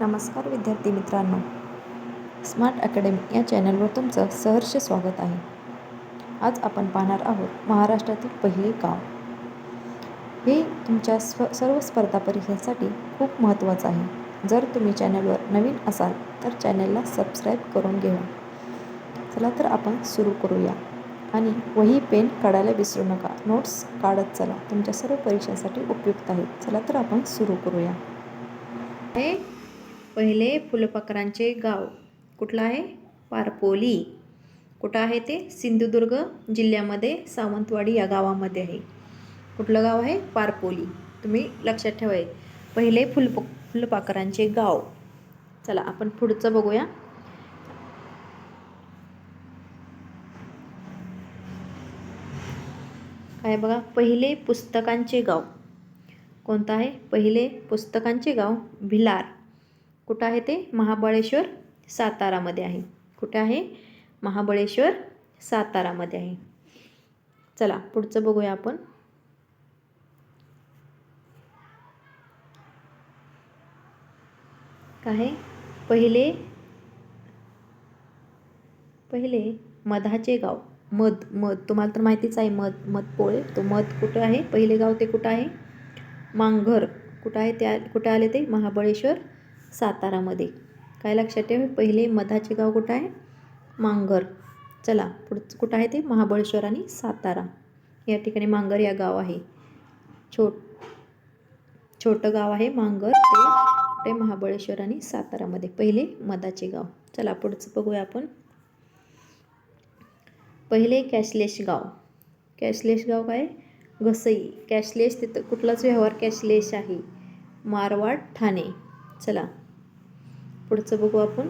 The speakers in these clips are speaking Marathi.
नमस्कार विद्यार्थी मित्रांनो. स्मार्ट अकॅडमी या चॅनलवर तुमचं सहर्ष स्वागत आहे. आज आपण पाहणार आहोत महाराष्ट्रातील पहिले गाव. हे तुमच्या स्व सर्व स्पर्धा परीक्षेसाठी खूप महत्त्वाचं आहे. जर तुम्ही चॅनलवर नवीन असाल तर चॅनलला सबस्क्राईब करून घेऊ चला तर आपण सुरू करूया. आणि वही पेन काढायला विसरू नका. नोट्स काढत चला. तुमच्या सर्व परीक्षांसाठी उपयुक्त आहेत. चला तर आपण सुरू करूया. हे पहिले फुलपाखरांचे गाव. कुठलं आहे? पारपोली. कुठं आहे ते? सिंधुदुर्ग जिल्ह्यामध्ये सावंतवाडी या गावामध्ये आहे. कुठलं गाव आहे? पारपोली. तुम्ही लक्षात ठेवाय. पहिले फुलप फुलपाखरांचे गाव. चला आपण पुढचं बघूया. काय बघा? पहिले पुस्तकांचे गाव. कोणतं आहे? पहिले पुस्तकांचे गाव भिलार. कुठं आहे ते? महाबळेश्वर सातारामध्ये आहे. कुठे आहे? महाबळेश्वर सातारामध्ये आहे. चला पुढचं बघूया आपण. काय पहिले पहिले मधाचे गाव. मध मध. तुम्हाला तर माहितीच आहे मध मध पोळे तो मध कुठं आहे? पहिले गाव ते कुठं आहे? मांघर. कुठं आहे त्या कुठं आले ते? महाबळेश्वर सातारामध्ये. काय लक्षात ठेवा पहिले मधाचे गाव कुठं आहे? मांगर. चला पुढचं कुठं आहे ते? महाबळेश्वर आणि सातारा. या ठिकाणी मांगर या गाव आहे. छोट छोटं गाव आहे मांगर ते कुठे? महाबळेश्वर आणि सातारामध्ये. पहिले मधाचे गाव. चला पुढचं बघूया आपण. पहिले कॅशलेस गाव. कॅशलेस गाव काय? घसई. कॅशलेस तिथं कुठलाच व्यवहार कॅशलेस आहे. मारवाड ठाणे. चला पुढचं बघू आपण.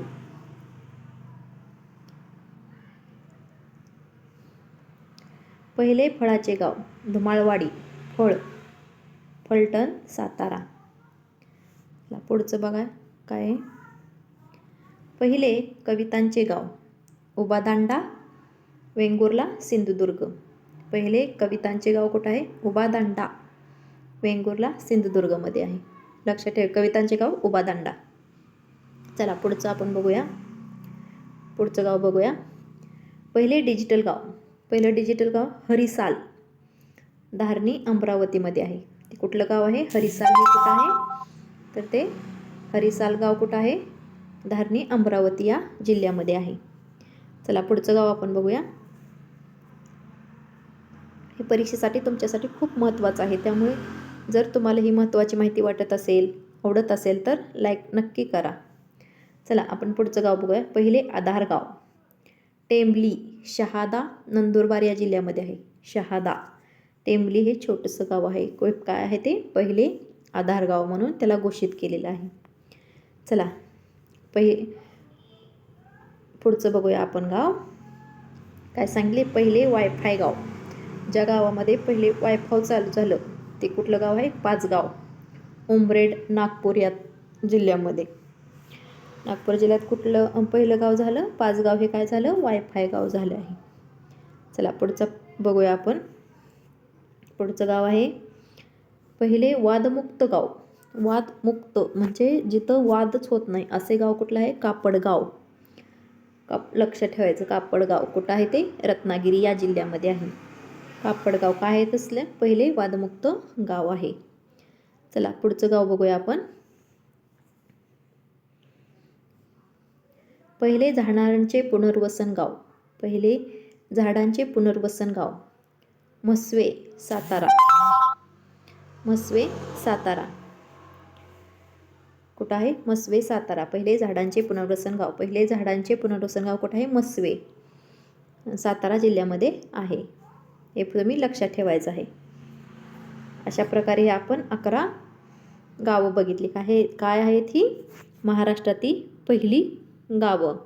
पहिले फळाचे गाव धुमाळवाडी फळ फलटण सातारा. पुढचं बघा काय पहिले कवितांचे गाव उबादांडा वेंगुर्ला सिंधुदुर्ग. पहिले कवितांचे गाव कुठं आहे? उबादांडा वेंगुर्ला सिंधुदुर्गमध्ये आहे. लक्षात ठेव कवितांचे गाव उबादांडा. चला पुढचं आपण बघूया. पुढचं गाव बघूया. पहिले डिजिटल गाव. पहिलं डिजिटल गाव हरिसाल. धारणी अमरावतीमध्ये आहे. ते कुठलं गाव आहे? हरिसाल हे कुठं आहे? तर ते हरिसाल गाव कुठं आहे? धारणी अमरावती या जिल्ह्यामध्ये आहे. चला पुढचं गाव आपण बघूया. हे परीक्षेसाठी तुमच्यासाठी खूप महत्त्वाचं आहे. त्यामुळे जर तुम्हाला ही महत्त्वाची माहिती वाटत असेल आवडत असेल तर लाईक नक्की करा. चला आपण पुढचं गाव बघूया. पहिले आधार गाव टेंबली शहादा नंदुरबार या जिल्ह्यामध्ये आहे. शहादा. टेंबली हे छोटंसं गाव आहे. काय आहे ते? पहिले आधार गाव म्हणून त्याला घोषित केलेलं आहे. चला पहि पुढचं बघूया आपण गाव. काय सांगले? पहिले वायफाय गाव. ज्या गावामध्ये पहिले वायफाय चालू झालं ते कुठलं गाव आहे? पाचगाव. उमरेड नागपूर या जिल्ह्यामध्ये. नागपूर जिल्ह्यात कुठलं पहिलं गाव झालं? पाचगाव हे काय झालं? वायफाय गाव झालं आहे. चला पुढचं बघूया आपण. पुढचं गाव आहे. पहिले वादमुक्त गाव. वादमुक्त म्हणजे जिथं वादच होत नाही. असे गाव कुठलं आहे? कापडगाव. काप लक्ष ठेवायचं कापडगाव. कुठं आहे ते? रत्नागिरी या जिल्ह्यामध्ये आहे. कापडगाव काय आहे तसलं? पहिले वादमुक्त गाव आहे. चला पुढचं गाव बघूया आपण. पहिले झाडांचे पुनर्वसन गाव. पहिले झाडांचे पुनर्वसन गाव. मस्वे सातारा. मस्वे सातारा. कुठं आहे? मस्वे सातारा. पहिले झाडांचे पुनर्वसन गाव. पहिले झाडांचे पुनर्वसन गाव कुठं आहे? मस्वे सातारा जिल्ह्यामध्ये आहे. हे तुम्ही लक्षात ठेवायचं आहे. अशा प्रकारे आपण अकरा गावं बघितली. काय काय आहेत ही? महाराष्ट्रातील पहिली गावं.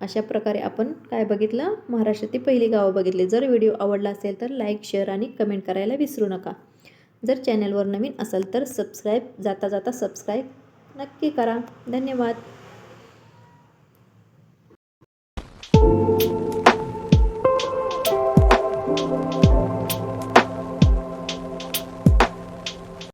अशा प्रकारे आपण काय बघितलं? महाराष्ट्रातील पहिली गावं बघितली. जर व्हिडिओ आवडला असेल तर लाईक शेअर आणि कमेंट करायला विसरू नका. जर चॅनलवर नवीन असाल तर सबस्क्राईब जाता जाता सबस्क्राईब नक्की करा. धन्यवाद.